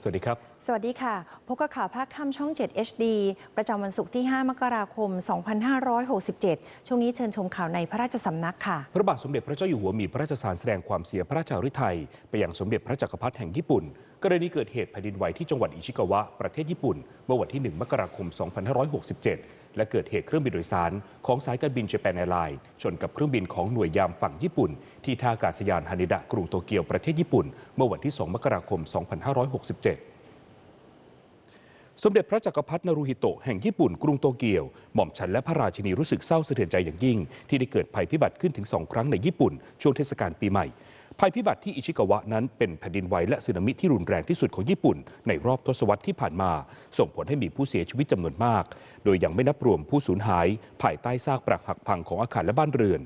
สวัสดีครับ สวัสดีค่ะ พบกับข่าวภาคค่ำช่อง 7 HD ประจำวันศุกร์ที่ 5 มกราคม 2567 ช่วงนี้เชิญชมข่าวในพระราชสำนักค่ะ พระบาทสมเด็จพระเจ้าอยู่หัวมีพระราชสารแสดงความเสียพระราชาฤทัยไปยังสมเด็จพระจักรพรรดิแห่งญี่ปุ่น กรณีเกิดเหตุแผ่นดินไหวที่จังหวัดอิชิกาวะ ประเทศญี่ปุ่น เมื่อวันที่ 1 มกราคม 2567 และเกิดเหตุเครื่องบินโดยสาร ของสายการบินเจแปนแอร์ไลน์ชนกับเครื่องบินของหน่วยยามฝั่งญี่ปุ่น ที่ท่าอากาศยานฮานิดะกรุงโตเกียวประเทศญี่ปุ่น เมื่อวันที่ 2 มกราคม 2567สมเด็จพระจักรพรรดินารูฮิโตะแห่งญี่ปุ่นกรุงโตเกียว หม่อมฉันและพระราชินีรู้สึกเศร้าสะเทือนใจอย่างยิ่ง ที่ได้เกิดภัยพิบัติขึ้นถึงสองครั้งในญี่ปุ่น ช่วงเทศกาลปีใหม่ ภัยพิบัติที่อิชิกาวะนั้นเป็นแผ่นดินไหวและสึนามิที่รุนแรงที่สุดของญี่ปุ่น ในรอบทศวรรษที่ผ่านมา ส่งผลให้มีผู้เสียชีวิตจำนวนมาก โดยยังไม่นับรวมผู้สูญหาย ภายใต้ซากปรักหักพังของอาคารและบ้านเรือน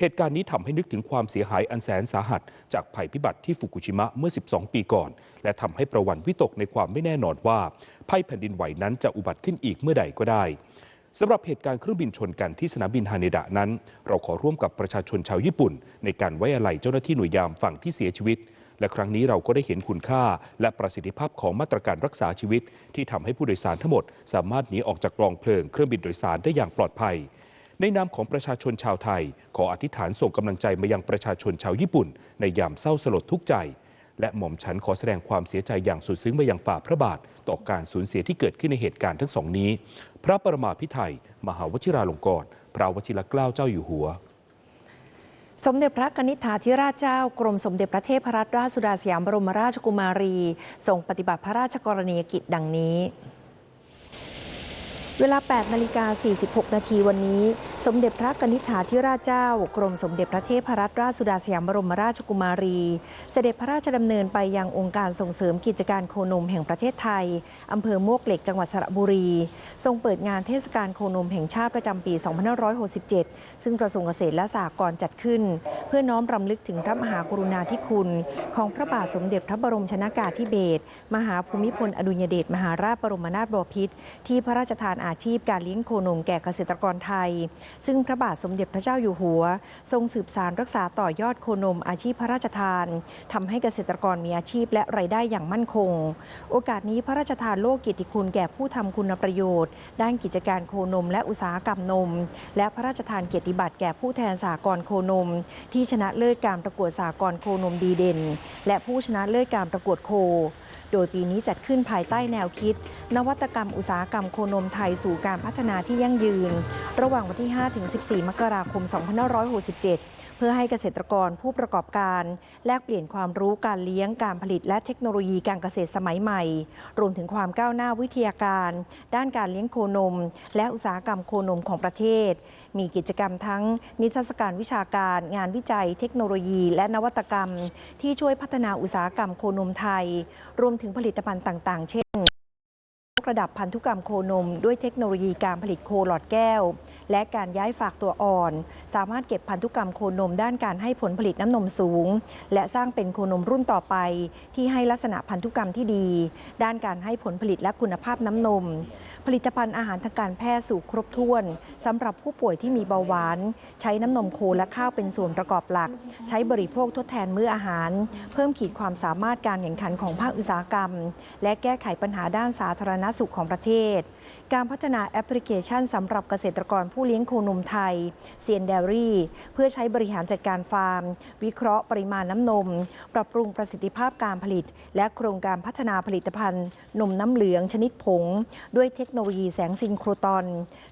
เหตุการณ์นี้ทำให้นึกถึงความเสียหายอันแสนสาหัส จากภัยพิบัติที่ฟุกุชิมะเมื่อ 12 ปีก่อน และทำให้ประวันวิตกในความไม่แน่นอนว่าภัยแผ่นดินไหวนั้นจะอุบัติขึ้นอีกเมื่อใดก็ได้ สำหรับเหตุการณ์เครื่องบินชนกันที่สนามบินฮาเนดะนั้น เราขอร่วมกับประชาชนชาวญี่ปุ่น ในการไว้อาลัยเจ้าหน้าที่หน่วยยามฝั่งที่เสียชีวิต และครั้งนี้เราก็ได้เห็นคุณค่า และประสิทธิภาพของมาตรการรักษาชีวิต ที่ทำให้ผู้โดยสารทั้งหมด สามารถหนีออกจากกลองเพลิงเครื่องบินโดยสารได้อย่างปลอดภัย ในนามของประชาชนชาวไทย ขออธิษฐานส่งกำลังใจมายังประชาชนชาวญี่ปุ่น ในยามเศร้าสลดทุกใจ และหม่อมฉันขอแสดงความเสียใจอย่างสุดซึ้งมายังฝ่าพระบาท ต่อการสูญเสียที่เกิดขึ้นในเหตุการณ์ทั้งสองนี้ พระประมาพิไทยมหาวชิราลงกรณ์พระวชิรเกล้าเจ้าอยู่หัว สมเด็จพระกนิษฐาธิราชเจ้ากรมสมเด็จพระเทพรัตนราชสุดาสยามบรมราชกุมารีทรงปฏิบัติพระราชกรณียกิจดังนี้ เวลา 8 นาฬิกา 46 นาทีวันนี้ สมเด็จพระกนิษฐาธิราชเจ้า กรมสมเด็จพระเทพรัตนราชสุดาสยามบรมราชกุมารี เสด็จพระราชดำเนินไปยังองค์การส่งเสริมกิจการโคนมแห่งประเทศไทย อำเภอมวกเหล็กจังหวัดสระบุรี ทรงเปิดงานเทศกาลโคนมแห่งชาติประจำปี 2567 ซึ่งกระทรวงเกษตรและสหกรณ์จัดขึ้น เพื่อน้อมรำลึกถึงพระมหากรุณาธิคุณ ของพระบาทสมเด็จพระบรมชนากาธิเบศรมหาภูมิพลอดุลยเดชมหาราชบรมนาถบพิตรที่พระราชทานอาชีพการเลี้ยงโคนมแก่เกษตรกรไทยซึ่งพระบาทสมเด็จพระเจ้าอยู่หัว ทรงสืบสารรักษาต่อยอดโคนมอาชีพพระราชทานทำให้เกษตรกรมีอาชีพและรายได้อย่างมั่นคง โอกาสนี้พระราชทานโลกเกียรติคุณแก่ผู้ทำคุณประโยชน์ ด้านกิจการโคนมและอุตสาหกรรมนม และพระราชทานเกียรติบัตรแก่ผู้แทนสากลโคนม ที่ชนะเลิศการประกวดสากลโคนมดีเด่น และผู้ชนะเลิศการประกวดโคโดยปีนี้จัดขึ้นภายใต้แนวคิด นวัตกรรมอุตสาหกรรมโคนมไทยสู่การพัฒนาที่ยั่งยืน ระหว่างวันที่ 5-14 มกราคม 2567 เพื่อให้เกษตรกรผู้ประกอบการ แลกเปลี่ยนความรู้การเลี้ยงการผลิตและเทคโนโลยีการเกษตรสมัยใหม่ รวมถึงความก้าวหน้าวิทยาการ ด้านการเลี้ยงโคนม และอุตสาหกรรมโคนมของประเทศ มีกิจกรรมทั้งนิทรรศการวิชาการ งานวิจัย เทคโนโลยีและนวัตกรรม ที่ช่วยพัฒนาอุตสาหกรรมโคนมไทย รวมถึงผลิตภัณฑ์ต่าง ๆ เช่น กระดับพันธุกรรมโคนม ด้วยเทคโนโลยีการผลิตโคหลอดแก้ว และการย้ายฝากตัวอ่อน สามารถเก็บพันธุกรรมโคนมด้านการให้ผลผลิตน้ำนมสูง และสร้างเป็นโคนมรุ่นต่อไป ที่ให้ลักษณะพันธุกรรมที่ดี ด้านการให้ผลผลิตและคุณภาพน้ำนม ผลิตภัณฑ์อาหารทางการแพทย์สู่ครบถ้วนสำหรับผู้ป่วยที่มีเบาหวาน ใช้น้ำนมโคและข้าวเป็นส่วนประกอบหลัก ใช้บริโภคทดแทนมื้ออาหาร เพิ่มขีดความสามารถการแข่งขันของภาคอุตสาหกรรม และแก้ไขปัญหาด้านสาธารณสุขของประเทศ การพัฒนาแอปพลิเคชันสำหรับเกษตรกรผู้เลี้ยงโคนมไทยเซียนเดรี่ เพื่อใช้บริหารจัดการฟาร์ม วิเคราะห์ปริมาณน้ำนม ปรับปรุงประสิทธิภาพการผลิต และโครงการพัฒนาผลิตภัณฑ์ นมน้ำเหลืองชนิดผง ด้วยเทคโนโลยีแสงซินโครตอน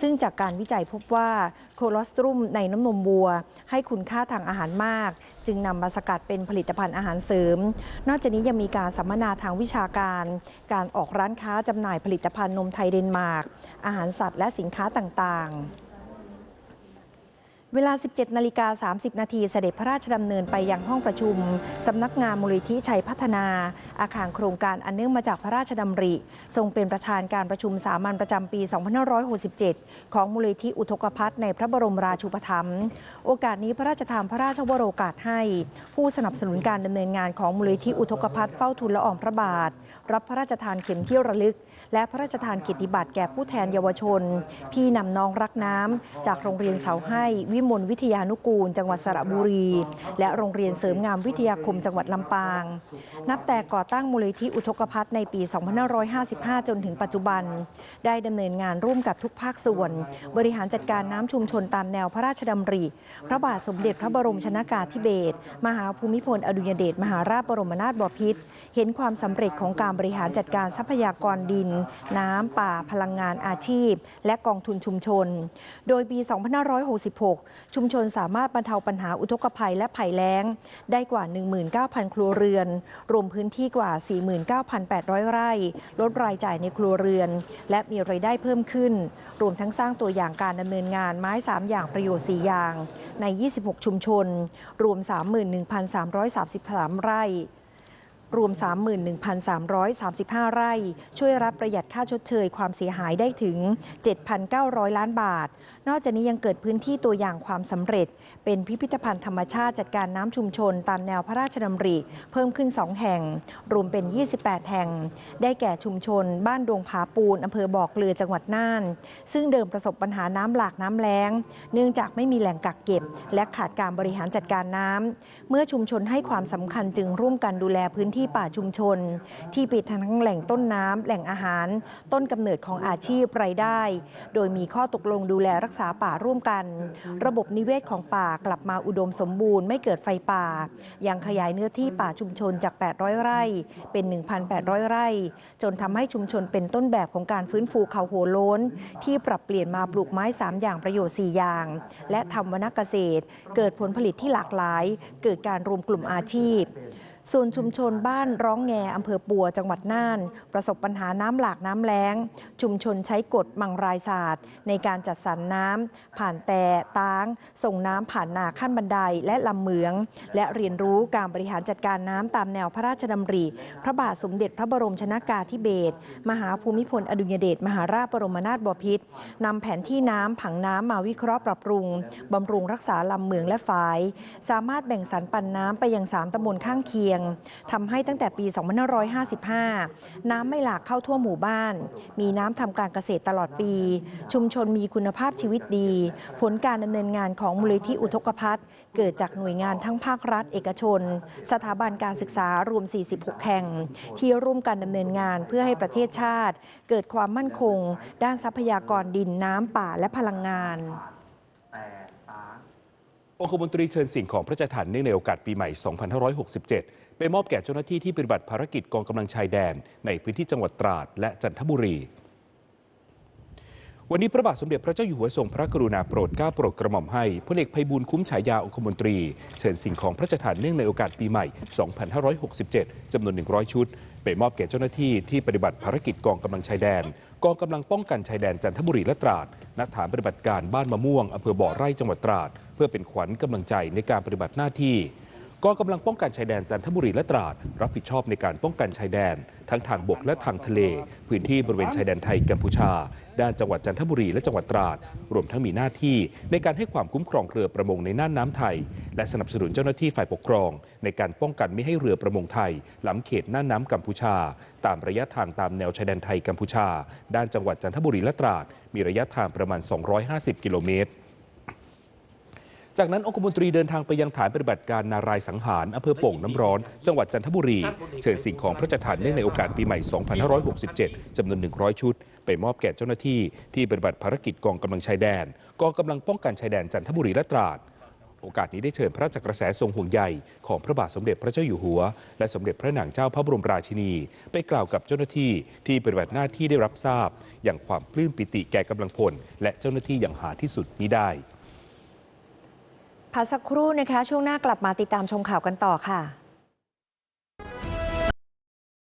ซึ่งจากการวิจัยพบว่าโคโลสตรุมในน้ำนมวัว ให้คุณค่าทางอาหารมาก จึงนำมาสกัดเป็นผลิตภัณฑ์อาหารเสริม นอกจากนี้ยังมีการสัมมนาทางวิชาการ การออกร้านค้าจำหน่ายผลิตภัณฑ์นมไทยเดนมาร์กอาหารสัตว์และสินค้าต่างๆเวลา 17 นาฬิกา 30 นาทีเสด็จพระราชดำเนินไปยังห้องประชุม สำนักงานมูลนิธิชัยพัฒนา อาคารโครงการอันเนื่องมาจากพระราชดำริ ทรงเป็นประธานการประชุมสามัญประจำปี 2567 ของมูลนิธิอุทกภัทในพระบรมราชูปถัมภ์โอกาสนี้พระราชทานพระราชวโรกาสให้ ผู้สนับสนุนการดำเนินงานของมูลนิธิอุทกภัทเฝ้าทูลละอองพระบาท รับพระราชทานเข็มที่ระลึก และพระราชทานกียรติบัตรแก่ผู้แทนเยาวชน พี่นำน้องรักน้ำจากโรงเรียนเสาให้ วิมลวิทยานุกูล จังหวัดสระบุรี และโรงเรียนเสริมงามวิทยาคมจังหวัดลำปาง นับแต่ก่อตั้งมูลนิธิอุทกภัทในปี 2555 จนถึงปัจจุบัน ได้ดำเนินงานร่วมกับทุกภาคส่วน บริหารจัดการน้ำชุมชนตามแนวพระราชดำริ พระบาทสมเด็จพระบรมชนากาธิเบศรมหาภูมิพลอดุลยเดชมหาราชบรมนาถบพิตรเห็นความสำเร็จของการบริหารจัดการทรัพยากรดิน น้ำป่าพลังงานอาชีพ และกองทุนชุมชน โดยปี 2566 ชุมชนสามารถบรรเทาปัญหาอุทกภัยและภัยแล้ง ได้กว่า 19,000 ครัวเรือน รวมพื้นที่กว่า 49,800 ไร่ ลดรายจ่ายในครัวเรือน และมีรายได้เพิ่มขึ้น รวมทั้งสร้างตัวอย่างการดำเนินงานไม้ 3 อย่างประโยชน์ 4 อย่าง ใน 26 ชุมชน รวม 31,333 ไร่ รวม 31,335 ไร่ ช่วยรับประหยัดค่าชดเชยความเสียหายได้ถึง 7,900 ล้านบาท นอกจากนี้ยังเกิดพื้นที่ตัวอย่างความสำเร็จ เป็นพิพิธภัณฑ์ธรรมชาติจัดการน้ำชุมชน ตามแนวพระราชดำริ เพิ่มขึ้น 2 แห่ง รวมเป็น 28 แห่ง ได้แก่ชุมชน บ้านดวงผาปูนอำเภอบ่อเกลือจังหวัดน่าน ซึ่งเดิมประสบปัญหาน้ำหลากน้ำแล้ง เนื่องจากไม่มีแหล่งกักเก็บ และขาดการบริหารจัดการน้ำเมื่อชุมชนให้ความสำคัญจึงร่วมกันดูแลพื้นที่ที่ป่าชุมชน ที่เป็นทั้งแหล่งต้นน้ำแหล่งอาหาร ต้นกำเนิดของอาชีพรายได้ โดยมีข้อตกลงดูแลรักษาป่าร่วมกัน ระบบนิเวศของป่ากลับมาอุดมสมบูรณ์ไม่เกิดไฟป่า ยังขยายเนื้อที่ป่าชุมชนจาก 800 ไร่ เป็น 1,800 ไร่ จนทำให้ชุมชนเป็นต้นแบบของการฟื้นฟูเขาหัวโล้น ที่ปรับเปลี่ยนมาปลูกไม้ 3 อย่างประโยชน์ 4 อย่าง และทำวนเกษตร เกิดผลผลิตที่หลากหลาย เกิดการรวมกลุ่มอาชีพ ส่วนชุมชนบ้านร้องแงอำเภอปัวจังหวัดน่าน ประสบปัญหาน้ำหลากน้ำแล้ง ชุมชนใช้กฎมังรายศาสตร์ ในการจัดสรรน้ำผ่านแต่ตาง ส่งน้ำผ่านนาขั้นบันไดและลำเหมือง และเรียนรู้การบริหารจัดการน้ำตามแนวพระราชดำริ พระบาทสมเด็จพระบรมชนากาธิเบศรมหาภูมิพลอดุลยเดชมหาราชบรมนาถบพิตรนำแผนที่น้ำผังน้ำมาวิเคราะห์ปรับปรุงบำรุงรักษาลำเหมืองและฝาย สามารถแบ่งสรรปันน้ำไปยังสามตำบลข้างเคียงทำให้ตั้งแต่ปี 2555 น้ำไม่หลากเข้าทั่วหมู่บ้าน มีน้ำทำการเกษตรตลอดปี ชุมชนมีคุณภาพชีวิตดี ผลการดำเนินงานของมูลนิธิอุทกภัทเกิดจากหน่วยงานทั้งภาครัฐ เอกชน สถาบันการศึกษารวม 46 แห่ง ที่ร่วมกันดำเนินงานเพื่อให้ประเทศชาติ เกิดความมั่นคง ด้านทรัพยากรดินน้ำป่าและพลังงาน องคมนตรีเชิญสิ่งของพระราชทานเนื่องในโอกาสปีใหม่ 2567 ไปมอบแก่เจ้าหน้าที่ที่ปฏิบัติภารกิจกองกำลังชายแดน ในพื้นที่จังหวัดตราดและจันทบุรี วันนี้พระบาทสมเด็จพระเจ้าอยู่หัวทรงพระกรุณาโปรดเกล้าโปรดกระหม่อมให้พลเอกไพบูลคุ้มฉายาองคมนตรี เชิญสิ่งของพระราชทานเนื่องในโอกาสปีใหม่ 2567 จำนวน 100 ชุด ไปมอบแก่เจ้าหน้าที่ที่ปฏิบัติภารกิจกองกำลังชายแดน กองกำลังป้องกันชายแดนจันทบุรีและตราดณฐานปฏิบัติการบ้านมะม่วงอำเภอบ่อไร่จังหวัดตราด เพื่อเป็นขวัญกำลังใจในการปฏิบัติหน้าที่ กองกำลังป้องกันชายแดนจันทบุรีและตราด รับผิดชอบในการป้องกันชายแดน ทั้งทางบกและทางทะเล พื้นที่บริเวณชายแดนไทยกัมพูชา ด้านจังหวัดจันทบุรีและจังหวัดตราด รวมทั้งมีหน้าที่ในการให้ความคุ้มครองเรือประมงในน่านน้ำไทย และสนับสนุนเจ้าหน้าที่ฝ่ายปกครอง ในการป้องกันไม่ให้เรือประมงไทยล้ำเขตน่านน้ำกัมพูชา ตามระยะทางตามแนวชายแดนไทยกัมพูชา ด้านจังหวัดจันทบุรีและตราด มีระยะทางประมาณ 250 กิโลเมตร จากนั้นองคมนตรีเดินทางไปยังฐานปฏิบัติการนารายสังหารอำเภอโป่งน้ำร้อน จังหวัดจันทบุรี เชิญสิ่งของพระราชทานเนื่องในโอกาสปีใหม่ 2567 จำนวน 100 ชุด ไปมอบแก่เจ้าหน้าที่ที่ปฏิบัติภารกิจกองกำลังชายแดน กองกำลังป้องกันชายแดนจันทบุรีและตราดโอกาสนี้ได้เชิญพระราชกระแสทรงห่วงใยของพระบาทสมเด็จพระเจ้าอยู่หัว และสมเด็จพระนางเจ้าพระบรมราชินี ไปกล่าวกับเจ้าหน้าที่ที่ปฏิบัติหน้าที่ได้รับทราบ อย่างความปลื้มปิติแก่กำลังพล และเจ้าหน้าที่อย่างหาที่สุดมิได้ สักครู่นะคะ ช่วงหน้ากลับมาติดตามชมข่าวกันต่อค่ะ